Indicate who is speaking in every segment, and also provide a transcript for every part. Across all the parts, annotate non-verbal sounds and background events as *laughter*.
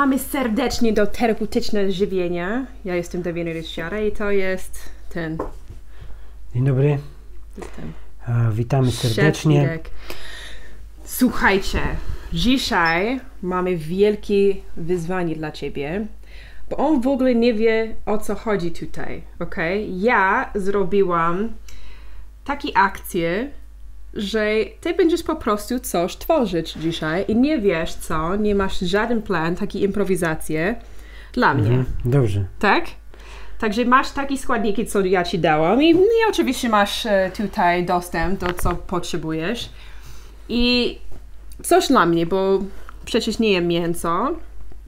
Speaker 1: Witamy serdecznie do Terapeutyczne Żywienia. Ja jestem Davina Rysiara i to jest ten.
Speaker 2: Dzień dobry,
Speaker 1: to jest ten.
Speaker 2: a, witamy serdecznie.
Speaker 1: Słuchajcie, dzisiaj mamy wielkie wyzwanie dla ciebie, bo on w ogóle nie wie o co chodzi tutaj, ok? Ja zrobiłam takie akcje, że ty będziesz po prostu coś tworzyć dzisiaj i nie wiesz co, nie masz żaden plan, takie improwizacje dla mnie.
Speaker 2: Mhm, Dobrze.
Speaker 1: Tak? Także masz takie składniki, co ja ci dałam i, i oczywiście masz e, tutaj dostęp do co potrzebujesz. I coś dla mnie, bo przecież nie jem mięso.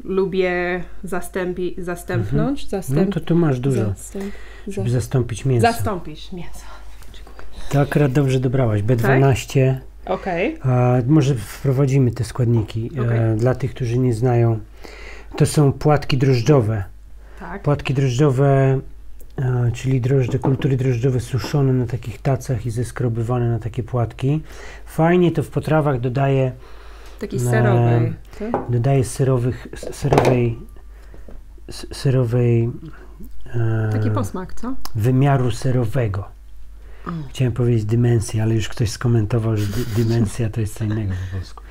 Speaker 1: Lubię zastępi, zastępnąć,
Speaker 2: No
Speaker 1: zastęp,
Speaker 2: to tu masz dużo,
Speaker 1: zastęp, za,
Speaker 2: żeby zastąpić mięso.
Speaker 1: zastąpić mięso.
Speaker 2: To akurat dobrze dobrałaś. B12.
Speaker 1: Okej.
Speaker 2: A, może wprowadzimy te składniki e, dla tych, którzy nie znają. To są płatki drożdżowe.
Speaker 1: Tak.
Speaker 2: Płatki drożdżowe, e, czyli drożdże, kultury drożdżowe suszone na takich tacach i zeskrobywane na takie płatki. Fajnie to w potrawach dodaje
Speaker 1: Taki
Speaker 2: No.
Speaker 1: serowy. tak?
Speaker 2: dodaje serowych, serowej, serowej e,
Speaker 1: Taki posmak, co?
Speaker 2: wymiaru serowego. Chciałem powiedzieć dymensji, ale już ktoś skomentował, że dy, dymensja to jest co innego po polsku.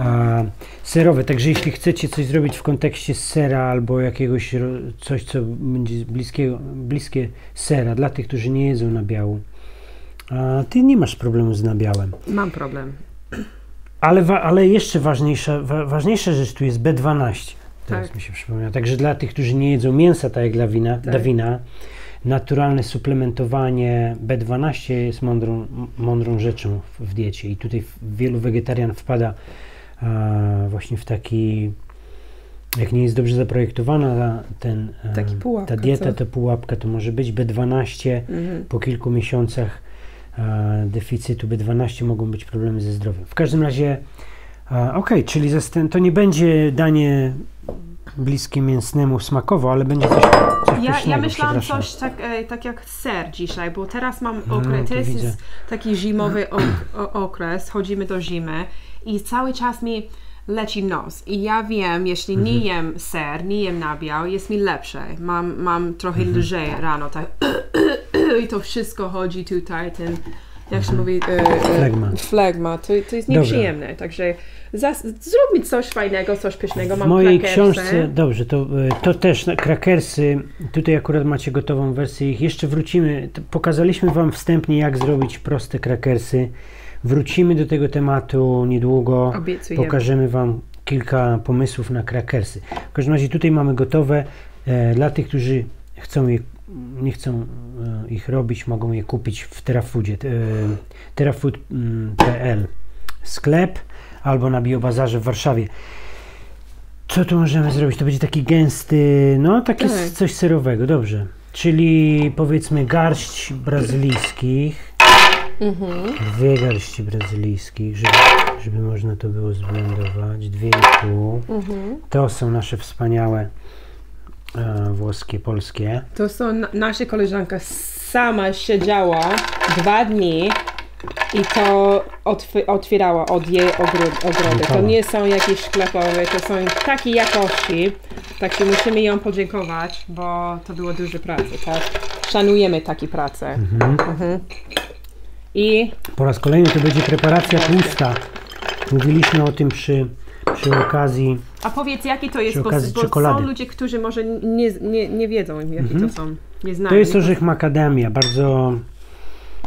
Speaker 2: A, serowe, także jeśli chcecie coś zrobić w kontekście sera albo jakiegoś coś, co będzie bliskiego, bliskie sera dla tych, którzy nie jedzą nabiału, a ty nie masz problemu z nabiałem.
Speaker 1: Mam problem.
Speaker 2: Ale, wa- ale jeszcze ważniejsza, wa- ważniejsza rzecz tu jest B12. Teraz
Speaker 1: Tak.
Speaker 2: mi się przypomniało. Także dla tych, którzy nie jedzą mięsa, tak jak dla wina,
Speaker 1: Tak.
Speaker 2: Dawina, naturalne suplementowanie B12 jest mądrą, mądrą rzeczą w, w diecie. I tutaj wielu wegetarian wpada właśnie w taki, jak nie jest dobrze zaprojektowana ten, e,
Speaker 1: pułapka,
Speaker 2: ta dieta,
Speaker 1: co?
Speaker 2: to pułapka to może być B12
Speaker 1: Mhm.
Speaker 2: po kilku miesiącach e, deficytu B12 mogą być problemy ze zdrowiem. W każdym razie, okej, czyli zastę- to nie będzie danie bliskie mięsnemu smakowo, ale będzie coś, coś
Speaker 1: Ja, ja myślałam coś tak, e, tak jak ser dzisiaj, bo teraz mam
Speaker 2: No,
Speaker 1: okres,
Speaker 2: to
Speaker 1: jest
Speaker 2: widzę.
Speaker 1: taki zimowy ok, o, okres, chodzimy do zimy i cały czas mi leci nos i ja wiem, jeśli nie
Speaker 2: Mhm.
Speaker 1: jem ser, nie jem nabiał, jest mi lepsze. Mam, mam trochę
Speaker 2: Mhm.
Speaker 1: lżej rano, tak *clears throat* i to wszystko chodzi tutaj, ten, jak się mówi, e,
Speaker 2: Flegma.
Speaker 1: flegma, to, to jest nieprzyjemne, także zas, zrób mi coś fajnego, coś pysznego,
Speaker 2: W
Speaker 1: mam
Speaker 2: mojej
Speaker 1: krakersy.
Speaker 2: książce, dobrze, to, e, to też krakersy, tutaj akurat macie gotową wersję ich, jeszcze wrócimy, pokazaliśmy Wam wstępnie jak zrobić proste krakersy, wrócimy do tego tematu niedługo,
Speaker 1: Obiecuję.
Speaker 2: pokażemy Wam kilka pomysłów na krakersy. W każdym razie tutaj mamy gotowe, e, dla tych, którzy chcą je, nie chcą e, ich robić, mogą je kupić w Terafoodzie, e, terafood.pl sklep albo na Biobazarze w Warszawie. Co tu możemy zrobić? To będzie taki gęsty, no taki
Speaker 1: Tak.
Speaker 2: coś serowego, dobrze. Czyli powiedzmy garść brazylijskich,
Speaker 1: Mhm.
Speaker 2: dwie garści brazylijskich, żeby, żeby można to było zblendować, dwie i pół.
Speaker 1: Mhm.
Speaker 2: To są nasze wspaniałe włoskie, polskie.
Speaker 1: To są na, nasza koleżanka sama siedziała dwa dni i to otw- otwierała od jej ogród, ogrody. To nie są jakieś sklepowe, to są takiej jakości. Także musimy ją podziękować, bo to było dużo pracy, tak? Szanujemy takie prace.
Speaker 2: Mhm.
Speaker 1: Mhm. I
Speaker 2: Po raz kolejny to będzie preparacja tłusta. Mówiliśmy o tym przy, przy okazji
Speaker 1: a powiedz, jakie to jest,
Speaker 2: okazji
Speaker 1: bo
Speaker 2: czekolady.
Speaker 1: są ludzie, którzy może nie, nie, nie wiedzą, jakie
Speaker 2: Mhm.
Speaker 1: to są. Nie znają.
Speaker 2: To jest orzech macadamia, bardzo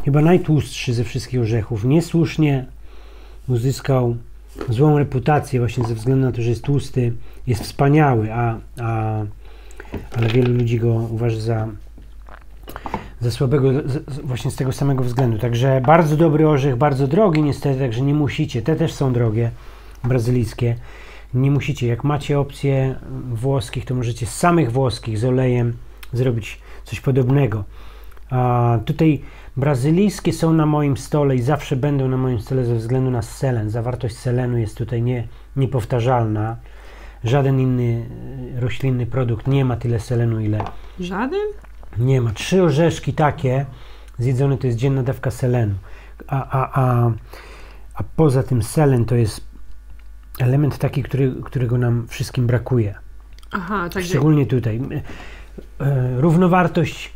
Speaker 2: chyba najtłustszy ze wszystkich orzechów. Niesłusznie uzyskał złą reputację właśnie ze względu na to, że jest tłusty, jest wspaniały, a, a, ale wielu ludzi go uważa za, za słabego z, właśnie z tego samego względu. Także bardzo dobry orzech, bardzo drogi niestety, także nie musicie. Te też są drogie, brazylijskie. Nie musicie. Jak macie opcje włoskich, to możecie z samych włoskich z olejem zrobić coś podobnego. A tutaj brazylijskie są na moim stole i zawsze będą na moim stole ze względu na selen. Zawartość selenu jest tutaj nie, niepowtarzalna. Żaden inny e, roślinny produkt nie ma tyle selenu, ile
Speaker 1: Żaden?
Speaker 2: nie ma. Trzy orzeszki takie zjedzone to jest dzienna dawka selenu. A, a, a, a poza tym selen to jest element taki, który, którego nam wszystkim brakuje.
Speaker 1: Aha, także...
Speaker 2: Szczególnie tutaj. E, Równowartość,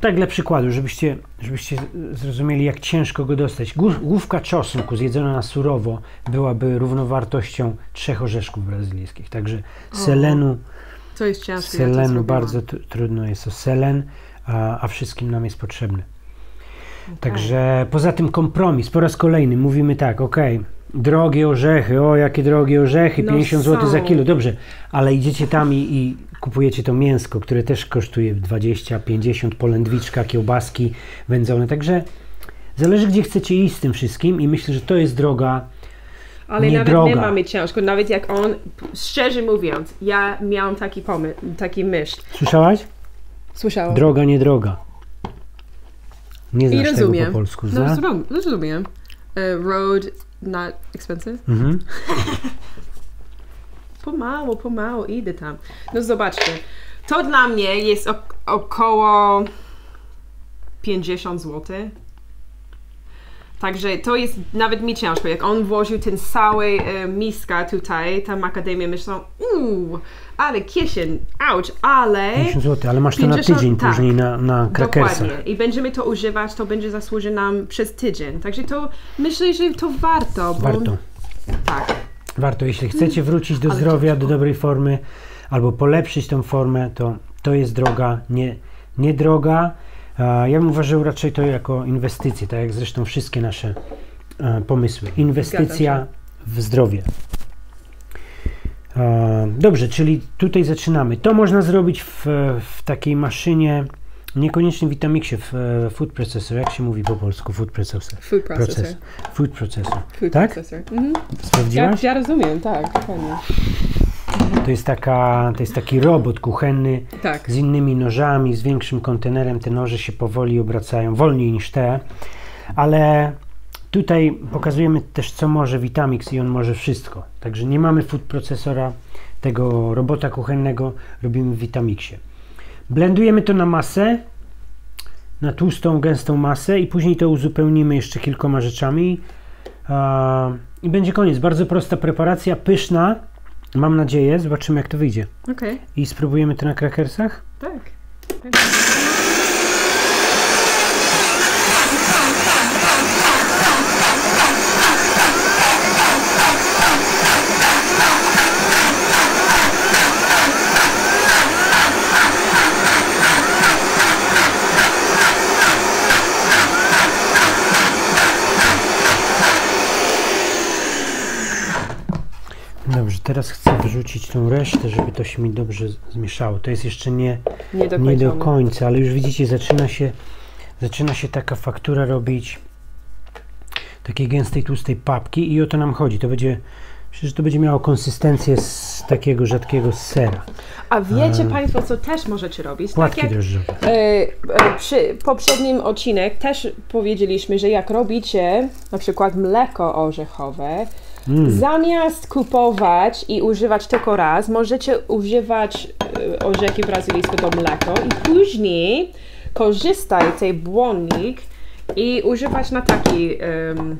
Speaker 2: tak dla przykładu, żebyście, żebyście zrozumieli, jak ciężko go dostać. Głów- Główka czosnku zjedzona na surowo byłaby równowartością trzech orzeszków brazylijskich. Także selenu,
Speaker 1: To jest ciężkie. ja
Speaker 2: selenu
Speaker 1: zrobiłam.
Speaker 2: bardzo tr- trudno jest to selen, a, a wszystkim nam jest potrzebny. Także poza tym kompromis, po raz kolejny mówimy tak, ok, drogie orzechy, o jakie drogie orzechy,
Speaker 1: No
Speaker 2: 50 zł za kilo, dobrze, ale idziecie tam i, i kupujecie to mięsko, które też kosztuje 20, 50, polędwiczka, kiełbaski wędzone, także zależy gdzie chcecie iść z tym wszystkim i myślę, że to jest droga,
Speaker 1: Ale
Speaker 2: nie
Speaker 1: nawet
Speaker 2: droga.
Speaker 1: my mamy ciężko, nawet jak on, szczerze mówiąc, ja miałam taki pomysł, taki myśl.
Speaker 2: słyszałaś?
Speaker 1: Słyszałam.
Speaker 2: Droga, nie droga. Nie
Speaker 1: I
Speaker 2: znasz tego
Speaker 1: rozumiem.
Speaker 2: po polsku,
Speaker 1: No,
Speaker 2: zna?
Speaker 1: rozumiem. rozumiem. Uh, road not expensive.
Speaker 2: Mhm. *laughs*
Speaker 1: Pomału, pomału, idę tam. No zobaczcie, to dla mnie jest ok- około 50 zł. Także to jest nawet mi ciężko. Jak on włożył ten cały e, miska tutaj, tam akademię, myślą, uuu, ale kieszeń, ouch, ale...
Speaker 2: 50 zł, ale masz to na
Speaker 1: 50
Speaker 2: tydzień
Speaker 1: tak.
Speaker 2: później na, na krakersach.
Speaker 1: Dokładnie. I będziemy to używać, to będzie zasłuży nam przez tydzień. Także to myślę, że to warto. Bo
Speaker 2: Warto.
Speaker 1: Tak.
Speaker 2: Warto, jeśli chcecie wrócić do
Speaker 1: Ale
Speaker 2: zdrowia, do dobrej formy, albo polepszyć tą formę, to to jest droga, nie, nie droga. Ja bym uważał raczej to jako inwestycję, tak jak zresztą wszystkie nasze e, pomysły. Inwestycja w zdrowie. Dobrze, czyli tutaj zaczynamy. To można zrobić w, w takiej maszynie, niekoniecznie w Vitamixie, w e, food processor. Jak się mówi po polsku food processor?
Speaker 1: Food processor.
Speaker 2: Proces. Food processor.
Speaker 1: Food
Speaker 2: Tak?
Speaker 1: processor. Mhm. Ja,
Speaker 2: Sprawdziłaś?
Speaker 1: ja rozumiem, tak, dokładnie.
Speaker 2: To jest, taka, to jest taki robot kuchenny
Speaker 1: Tak.
Speaker 2: z innymi nożami, z większym kontenerem. Te noże się powoli obracają, wolniej niż te, ale tutaj pokazujemy też, co może Vitamix i on może wszystko. Także nie mamy food procesora, tego robota kuchennego, robimy w Vitamixie. Blendujemy to na masę, na tłustą, gęstą masę i później to uzupełnimy jeszcze kilkoma rzeczami. I będzie koniec. Bardzo prosta preparacja, pyszna. Mam nadzieję, zobaczymy jak to wyjdzie.
Speaker 1: Okej,
Speaker 2: I spróbujemy to na krakersach?
Speaker 1: tak.
Speaker 2: Teraz chcę wrzucić tą resztę, żeby to się mi dobrze zmieszało. To jest jeszcze nie,
Speaker 1: Nie do
Speaker 2: nie do
Speaker 1: końca.
Speaker 2: końca, ale już widzicie, zaczyna się, zaczyna się taka faktura robić takiej gęstej, tłustej papki i o to nam chodzi. To będzie, myślę, że to będzie miało konsystencję z takiego rzadkiego sera.
Speaker 1: A wiecie Państwo, co też możecie robić?
Speaker 2: Płatki
Speaker 1: tak jak
Speaker 2: drożdżowe.
Speaker 1: e, przy poprzednim odcinek też powiedzieliśmy, że jak robicie na przykład mleko orzechowe,
Speaker 2: Mm.
Speaker 1: zamiast kupować i używać tylko raz, możecie używać e, orzechy brazylijskie do mleko i później korzystaj tej błonnik i używać na taki em,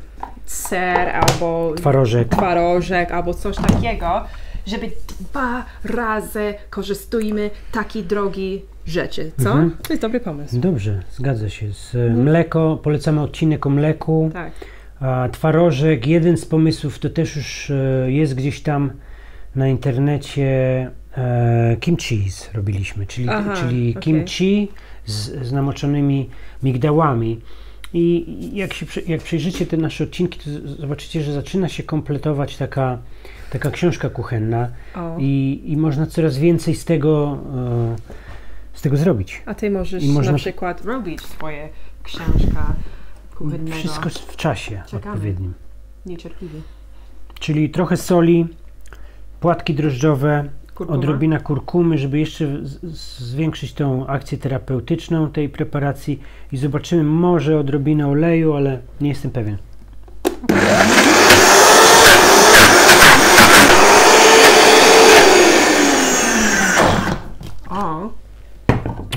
Speaker 1: ser albo
Speaker 2: Twarożek.
Speaker 1: twarożek albo coś takiego, żeby dwa razy korzystujmy takiej drogi rzeczy, co?
Speaker 2: Mhm.
Speaker 1: To jest dobry pomysł.
Speaker 2: Dobrze, zgadza się. Z e, mleko, polecamy odcinek o mleku.
Speaker 1: Tak.
Speaker 2: A twarożek, jeden z pomysłów, to też już e, jest gdzieś tam na internecie. E, kimchi robiliśmy, czyli,
Speaker 1: Aha,
Speaker 2: czyli
Speaker 1: okej.
Speaker 2: kimchi z, z namoczonymi migdałami. I jak, się, jak przejrzycie te nasze odcinki, to zobaczycie, że zaczyna się kompletować taka, taka książka kuchenna i, i można coraz więcej z tego, e, z tego zrobić.
Speaker 1: A ty możesz
Speaker 2: I można-
Speaker 1: na przykład robić swoje książka kuchennego.
Speaker 2: Wszystko w czasie
Speaker 1: Czekamy.
Speaker 2: odpowiednim.
Speaker 1: Niecierpliwie.
Speaker 2: Czyli trochę soli, płatki drożdżowe,
Speaker 1: Kurkuma?
Speaker 2: odrobina kurkumy, żeby jeszcze zwiększyć tą akcję terapeutyczną tej preparacji i zobaczymy może odrobinę oleju, ale nie jestem pewien.
Speaker 1: O.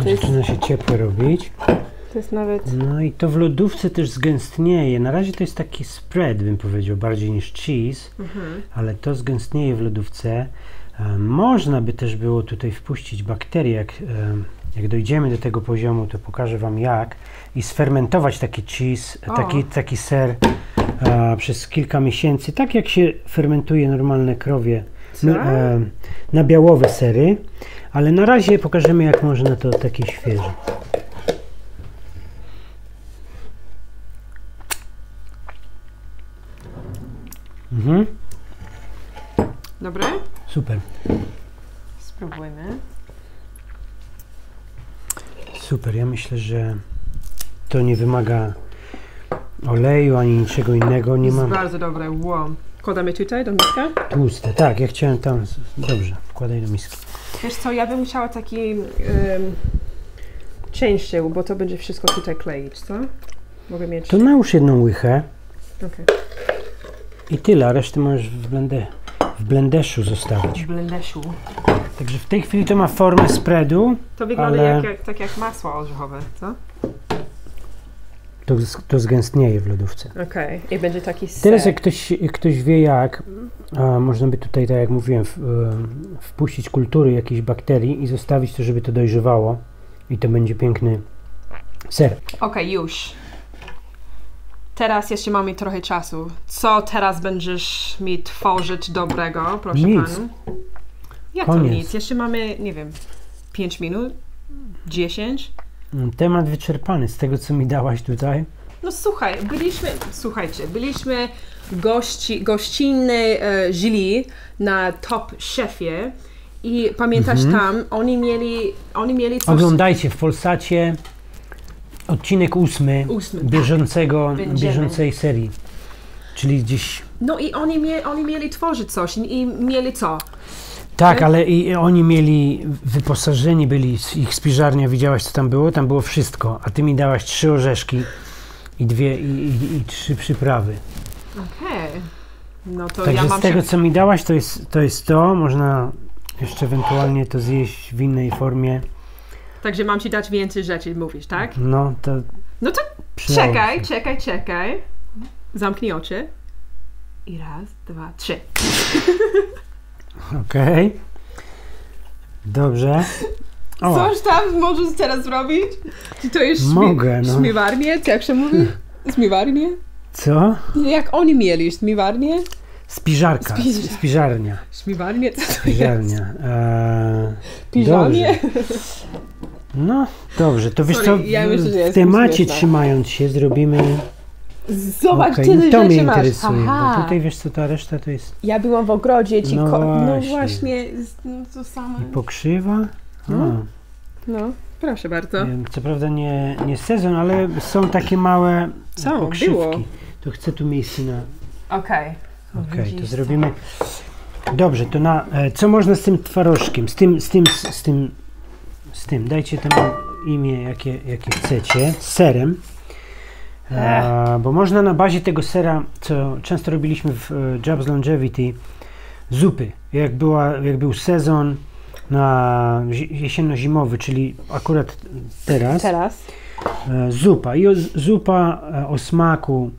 Speaker 2: Zaczyna się ciepłe robić.
Speaker 1: To jest nawet...
Speaker 2: No i to w lodówce też zgęstnieje. Na razie to jest taki spread, bym powiedział, bardziej niż cheese,
Speaker 1: Mhm.
Speaker 2: ale to zgęstnieje w lodówce. E, Można by też było tutaj wpuścić bakterie, jak, e, jak dojdziemy do tego poziomu, to pokażę Wam jak i sfermentować taki cheese,
Speaker 1: O.
Speaker 2: taki, taki ser e, przez kilka miesięcy, tak jak się fermentuje normalne krowie no, e, nabiałowe sery, ale na razie pokażemy jak można to takie świeże. Mhm,
Speaker 1: Dobre?
Speaker 2: super.
Speaker 1: Spróbujmy.
Speaker 2: Super, ja myślę, że to nie wymaga oleju ani niczego innego. Nie
Speaker 1: jest
Speaker 2: mam
Speaker 1: bardzo dobre. Wow. Kładamy tutaj do miska?
Speaker 2: tłuste. Tak, ja chciałem tam. Dobrze, wkładaj do miski.
Speaker 1: Wiesz co, ja bym chciała taki um, częściej, bo to będzie wszystko tutaj kleić, co? Mogę mieć...
Speaker 2: To nałóż jedną łychę
Speaker 1: Okej.
Speaker 2: I tyle, a resztę możesz w, blende, w blendeszu zostawić.
Speaker 1: W blendeszu.
Speaker 2: Także w tej chwili to ma formę spreadu,
Speaker 1: To wygląda
Speaker 2: Ale-
Speaker 1: jak, jak, tak jak masło orzechowe, co?
Speaker 2: to, to zgęstnieje w lodówce.
Speaker 1: Okej. I będzie taki ser.
Speaker 2: Teraz jak ktoś, jak ktoś wie jak, a można by tutaj, tak jak mówiłem, w, e, wpuścić kultury jakichś bakterii i zostawić to, żeby to dojrzewało i to będzie piękny ser.
Speaker 1: Okej, już. Teraz jeszcze mamy trochę czasu. Co teraz będziesz mi tworzyć dobrego, proszę
Speaker 2: Nic.
Speaker 1: panu? Jak to
Speaker 2: Koniec.
Speaker 1: nic? Jeszcze mamy, nie wiem, 5 minut? 10?
Speaker 2: Mm, Temat wyczerpany z tego, co mi dałaś tutaj.
Speaker 1: No słuchaj, byliśmy, słuchajcie, byliśmy gości, gościnny e, jury na Top Chefie i pamiętasz tam, oni mieli, oni mieli coś...
Speaker 2: Oglądajcie w Polsacie odcinek ósmy,
Speaker 1: Ósmy,
Speaker 2: bieżącego,
Speaker 1: Będziemy.
Speaker 2: bieżącej serii. Czyli gdzieś.
Speaker 1: No i oni, mie, oni mieli tworzyć coś i, mieli co?
Speaker 2: Tak,
Speaker 1: Tak?
Speaker 2: ale i oni mieli wyposażeni, byli ich spiżarnia, widziałaś co tam było? Tam było wszystko, a ty mi dałaś trzy orzeszki i dwie i, i, i trzy przyprawy.
Speaker 1: Okej. No to
Speaker 2: Także
Speaker 1: ja mam
Speaker 2: z tego
Speaker 1: się...
Speaker 2: co mi dałaś, to jest, to jest to. Można jeszcze ewentualnie to zjeść w innej formie.
Speaker 1: Także mam ci dać więcej rzeczy, mówisz, tak?
Speaker 2: No to.
Speaker 1: No to czekaj, czekaj, czekaj. Zamknij oczy. I raz, dwa, trzy. *laughs*
Speaker 2: Okej. Dobrze. O,
Speaker 1: Coś tam możesz teraz zrobić? Czy to jest śmi-
Speaker 2: Mogę, no.
Speaker 1: śmiewarnie? Jak się mówi? Śmiewarnie?
Speaker 2: co?
Speaker 1: Jak oni mieli śmiewarnie?
Speaker 2: Spiżarka,
Speaker 1: Spiż-
Speaker 2: spiżarnia.
Speaker 1: Śmiewarnie? Co to jest?
Speaker 2: Spiżarnia. Eee,
Speaker 1: Piżamie?
Speaker 2: dobrze. *laughs* No, dobrze, to wiesz
Speaker 1: Sorry,
Speaker 2: co,
Speaker 1: ja
Speaker 2: w,
Speaker 1: myślę, że
Speaker 2: w
Speaker 1: jestem
Speaker 2: temacie
Speaker 1: śmieszna.
Speaker 2: trzymając się zrobimy...
Speaker 1: Zobacz,
Speaker 2: Okej,
Speaker 1: tyle
Speaker 2: to mnie
Speaker 1: rzeczy masz.
Speaker 2: interesuje,
Speaker 1: Aha.
Speaker 2: bo tutaj wiesz co, ta reszta to jest
Speaker 1: Ja byłam w ogrodzie ci
Speaker 2: No
Speaker 1: ko- No
Speaker 2: właśnie.
Speaker 1: właśnie, z- no to samo.
Speaker 2: pokrzywa. A,
Speaker 1: No. No, proszę bardzo.
Speaker 2: wiem, Co prawda nie, nie sezon, ale są takie małe
Speaker 1: Są,
Speaker 2: pokrzywki.
Speaker 1: było.
Speaker 2: To chcę tu miejsce na...
Speaker 1: Okej.
Speaker 2: Okej, to
Speaker 1: Widzisz,
Speaker 2: zrobimy... Dobrze, to na... E, co można z tym twarożkiem? Z tym, z tym, z tym... Z tym, dajcie temu imię, jakie, jakie chcecie. Z serem. Bo można na bazie tego sera, co często robiliśmy w e, Jobs Longevity, zupy. Jak, była, jak był sezon na zi- jesienno-zimowy, czyli akurat teraz,
Speaker 1: Teraz.
Speaker 2: e, zupa. I o, zupa e, o smaku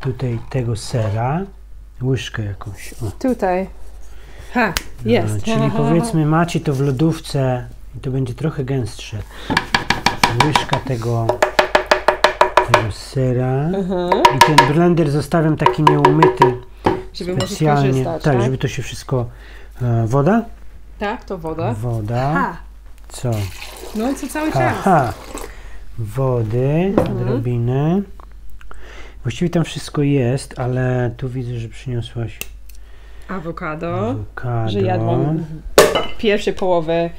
Speaker 2: tutaj tego sera. Łyżkę jakąś. O.
Speaker 1: Tutaj. Ha, jest.
Speaker 2: czyli powiedzmy macie to w lodówce i to będzie trochę gęstsze. Łyżka tego, tego sera.
Speaker 1: Mhm.
Speaker 2: I ten blender zostawiam taki nieumyty
Speaker 1: Żeby
Speaker 2: specjalnie. tak,
Speaker 1: tak?
Speaker 2: żeby to się wszystko. E, woda?
Speaker 1: Tak, to woda.
Speaker 2: Woda.
Speaker 1: Ha,
Speaker 2: Co?
Speaker 1: no co cały czas.
Speaker 2: Aha. Wody,
Speaker 1: Mhm.
Speaker 2: odrobinę. Właściwie tam wszystko jest, ale tu widzę, że przyniosłaś
Speaker 1: Awokado,
Speaker 2: awokado.
Speaker 1: że jadłam pierwszą połowę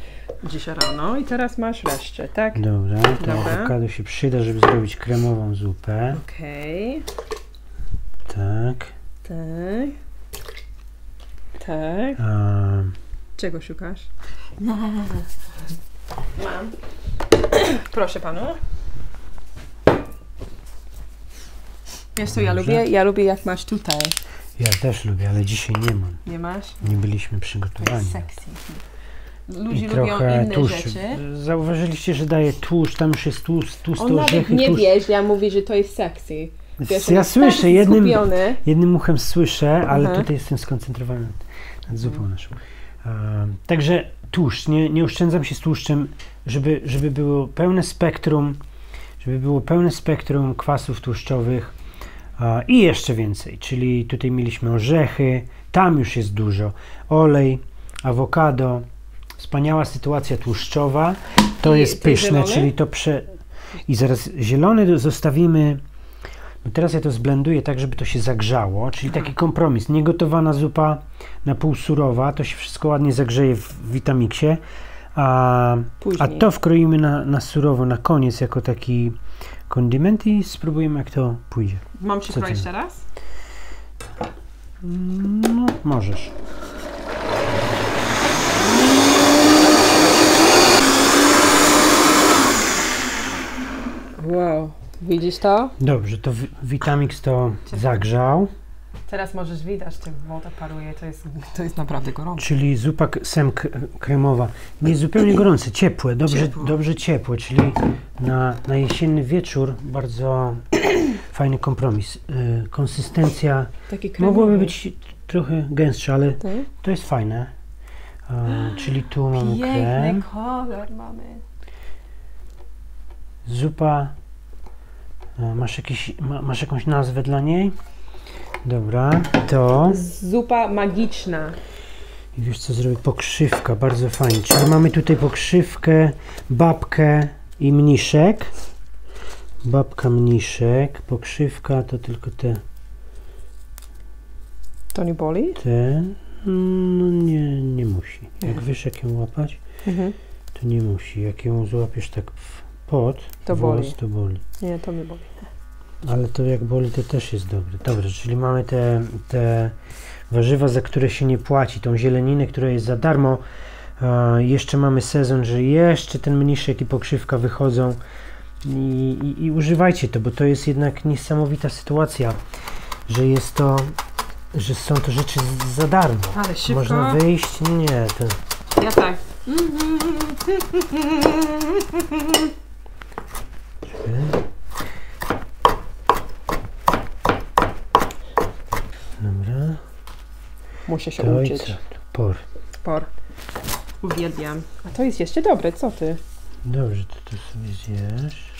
Speaker 1: dzisiaj rano i teraz masz resztę, tak?
Speaker 2: Dobra, to
Speaker 1: Dobra.
Speaker 2: awokado się przyda, żeby zrobić kremową zupę.
Speaker 1: Okej,
Speaker 2: Tak.
Speaker 1: tak. Tak.
Speaker 2: A,
Speaker 1: Czego szukasz? Mam. *clears throat* Proszę panu. Wiesz co ja
Speaker 2: Dobrze.
Speaker 1: lubię? Ja lubię jak masz tutaj.
Speaker 2: ja też lubię, ale dzisiaj nie mam.
Speaker 1: Nie masz?
Speaker 2: Nie byliśmy
Speaker 1: To
Speaker 2: przygotowani.
Speaker 1: jest sexy. Ludzie
Speaker 2: i
Speaker 1: lubią
Speaker 2: trochę
Speaker 1: inne
Speaker 2: tłuszcz.
Speaker 1: rzeczy.
Speaker 2: Zauważyliście, że daje tłuszcz, tam już jest tłuszcz, tłuste
Speaker 1: On nawet nie
Speaker 2: tłuszcz.
Speaker 1: wiesz, ja mówię, że to jest sexy. Wiesz,
Speaker 2: ja słyszę,
Speaker 1: tak
Speaker 2: jednym,
Speaker 1: skupiony.
Speaker 2: jednym uchem słyszę, ale
Speaker 1: Aha.
Speaker 2: tutaj jestem skoncentrowany nad, zupą naszą. Um, także tłuszcz, nie, nie oszczędzam się z tłuszczem, żeby, żeby było pełne spektrum, żeby było pełne spektrum kwasów tłuszczowych i jeszcze więcej, czyli tutaj mieliśmy orzechy, tam już jest dużo, olej, awokado, wspaniała sytuacja tłuszczowa, to
Speaker 1: I
Speaker 2: jest pyszne,
Speaker 1: zielone?
Speaker 2: czyli to prze... I zaraz zielony zostawimy, no teraz ja to zblenduję tak, żeby to się zagrzało, czyli taki kompromis, niegotowana zupa na pół surowa, to się wszystko ładnie zagrzeje w Vitamixie, a, a to wkroimy na, na surowo na koniec jako taki kondyment i spróbujemy jak to pójdzie.
Speaker 1: Mam przykroić
Speaker 2: ty?
Speaker 1: teraz?
Speaker 2: No, możesz.
Speaker 1: Wow. Widzisz to?
Speaker 2: Dobrze, to Vitamix to zagrzał,
Speaker 1: Teraz możesz widać, że woda paruje, to jest, to jest naprawdę gorąco.
Speaker 2: czyli zupa sem kremowa. Nie jest zupełnie gorące, ciepłe, dobrze
Speaker 1: Ciepłe.
Speaker 2: dobrze ciepłe, czyli na, na jesienny wieczór bardzo *clears throat* fajny kompromis. Y, konsystencja
Speaker 1: Taki kremowy.
Speaker 2: mogłaby być trochę gęstsza, ale
Speaker 1: Tak?
Speaker 2: to jest fajne. Czyli tu mamy
Speaker 1: Piękny
Speaker 2: krem,
Speaker 1: kolor mamy.
Speaker 2: zupa. E, masz, jakiś, ma, masz jakąś nazwę dla niej? Dobra, to.
Speaker 1: Zupa magiczna.
Speaker 2: I wiesz co zrobię? Pokrzywka, bardzo fajnie. Czyli mamy tutaj pokrzywkę, babkę i mniszek. Babka, mniszek, pokrzywka to tylko te,
Speaker 1: To nie boli?
Speaker 2: te. No nie, nie musi. Jak wiesz jak ją łapać,
Speaker 1: Mhm.
Speaker 2: to nie musi. Jak ją złapiesz tak w pod,
Speaker 1: To
Speaker 2: włos,
Speaker 1: boli.
Speaker 2: to boli.
Speaker 1: Nie, to mnie boli.
Speaker 2: Ale to jak boli, to też jest dobre. Dobrze, czyli mamy te, te warzywa, za które się nie płaci, tą zieleninę, która jest za darmo. E, jeszcze mamy sezon, że jeszcze ten mniszek i pokrzywka wychodzą i, i, i używajcie to, bo to jest jednak niesamowita sytuacja, że jest to, że są to rzeczy z- za darmo.
Speaker 1: Ale szybko.
Speaker 2: Można wyjść, nie, to
Speaker 1: Ja tak.
Speaker 2: Dobra,
Speaker 1: Muszę się
Speaker 2: to
Speaker 1: uczyć.
Speaker 2: Por.
Speaker 1: Por. Uwielbiam. A to jest jeszcze dobre, co ty?
Speaker 2: Dobrze, to to sobie zjesz.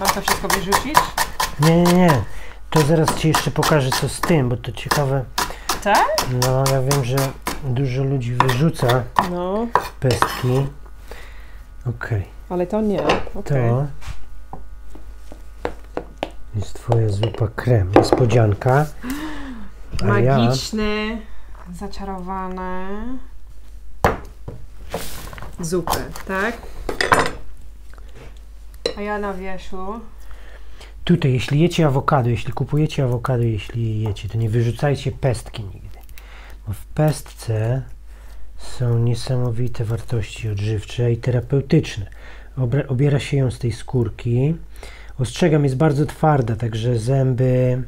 Speaker 1: Mam to wszystko wyrzucić?
Speaker 2: Nie, nie, nie. To zaraz Ci jeszcze pokażę co z tym, bo to ciekawe.
Speaker 1: Tak?
Speaker 2: No, ja wiem, że dużo ludzi wyrzuca
Speaker 1: No,
Speaker 2: pestki. Okej,
Speaker 1: ale to nie. Okej.
Speaker 2: to jest Twoja zupa krem. Niespodzianka. A ja,
Speaker 1: Magiczne, zaczarowane zupy, tak? A ja na wierzchu.
Speaker 2: tutaj, jeśli jecie awokado, jeśli kupujecie awokado, jeśli jecie, to nie wyrzucajcie pestki nigdy. Bo w pestce są niesamowite wartości odżywcze i terapeutyczne. Obiera się ją z tej skórki. Ostrzegam, jest bardzo twarda, także zęby.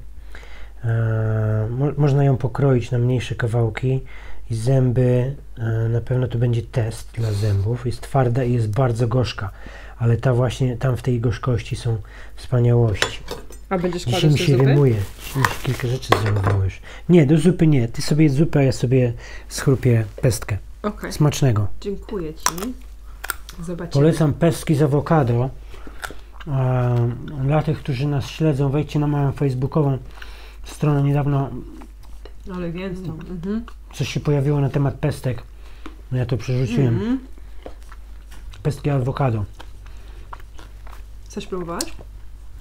Speaker 2: E, mo- można ją pokroić na mniejsze kawałki i zęby. E, na pewno to będzie test dla zębów. Jest twarda i jest bardzo gorzka, ale ta właśnie tam w tej gorzkości są wspaniałości.
Speaker 1: A będziesz
Speaker 2: Dzisiaj mi się rymuje. Dzisiaj mi się kilka rzeczy zrymowało już. Nie, do zupy nie. Ty sobie zupę, a ja sobie schrupię pestkę.
Speaker 1: Okej,
Speaker 2: Smacznego.
Speaker 1: dziękuję Ci. Zobaczymy.
Speaker 2: Polecam pestki z awokado. Dla tych, którzy nas śledzą, wejdźcie na moją facebookową stronę. Niedawno
Speaker 1: Ale więc to. Mhm.
Speaker 2: coś się pojawiło na temat pestek. No ja to przerzuciłem.
Speaker 1: Mhm.
Speaker 2: Pestki awokado.
Speaker 1: Chcesz próbować?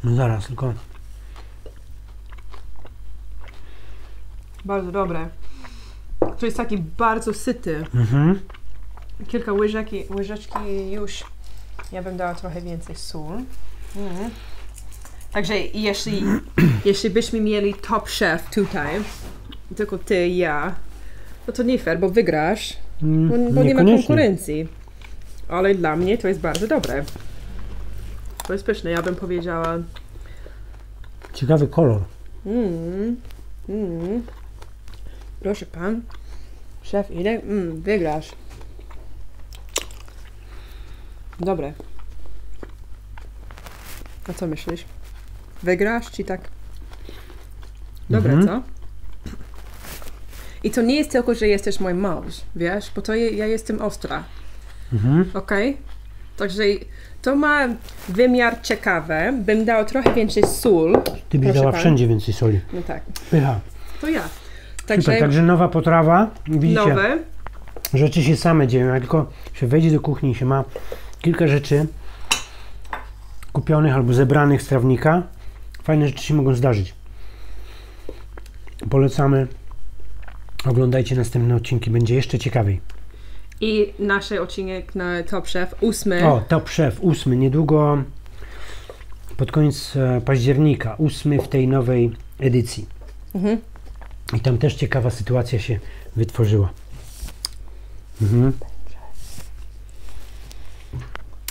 Speaker 2: No zaraz, tylko
Speaker 1: Bardzo dobre. To jest taki bardzo syty.
Speaker 2: mhm.
Speaker 1: Kilka łyżeczki, łyżeczki już ja bym dała trochę więcej sól. Mhm. Także jeśli, *clears throat* jeśli byśmy mieli top chef tutaj, tylko ty i ja, no to nie fair, bo wygrasz,
Speaker 2: Mm,
Speaker 1: bo, bo nie ma konkurencji. Ale dla mnie to jest bardzo dobre. To jest pyszne, ja bym powiedziała.
Speaker 2: Ciekawy kolor.
Speaker 1: Mm, mm. Proszę pan. Szef, ile? Mm, wygrasz. Dobre. A co myślisz? Wygrasz czy tak? Dobre,
Speaker 2: Mhm.
Speaker 1: co? I to nie jest tylko, że jesteś mój mąż, wiesz? Bo to je, ja jestem ostra,
Speaker 2: Mhm.
Speaker 1: okej? Także to ma wymiar ciekawy. Bym dał trochę więcej sól.
Speaker 2: Ty byś dała
Speaker 1: pana.
Speaker 2: wszędzie więcej soli.
Speaker 1: No tak,
Speaker 2: Pycha.
Speaker 1: to ja.
Speaker 2: Super,
Speaker 1: Także
Speaker 2: także nowa potrawa. Widzicie,
Speaker 1: nowe.
Speaker 2: rzeczy się same dzieją. Jak tylko się wejdzie do kuchni i się ma kilka rzeczy kupionych albo zebranych z trawnika, fajne rzeczy się mogą zdarzyć. Polecamy. Oglądajcie następne odcinki, będzie jeszcze ciekawiej.
Speaker 1: I nasz odcinek na Top Chef, ósmy.
Speaker 2: O, Top Chef, ósmy, niedługo pod koniec e, października, ósmy w tej nowej edycji.
Speaker 1: Mhm.
Speaker 2: I tam też ciekawa sytuacja się wytworzyła. Mhm.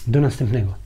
Speaker 2: Do następnego.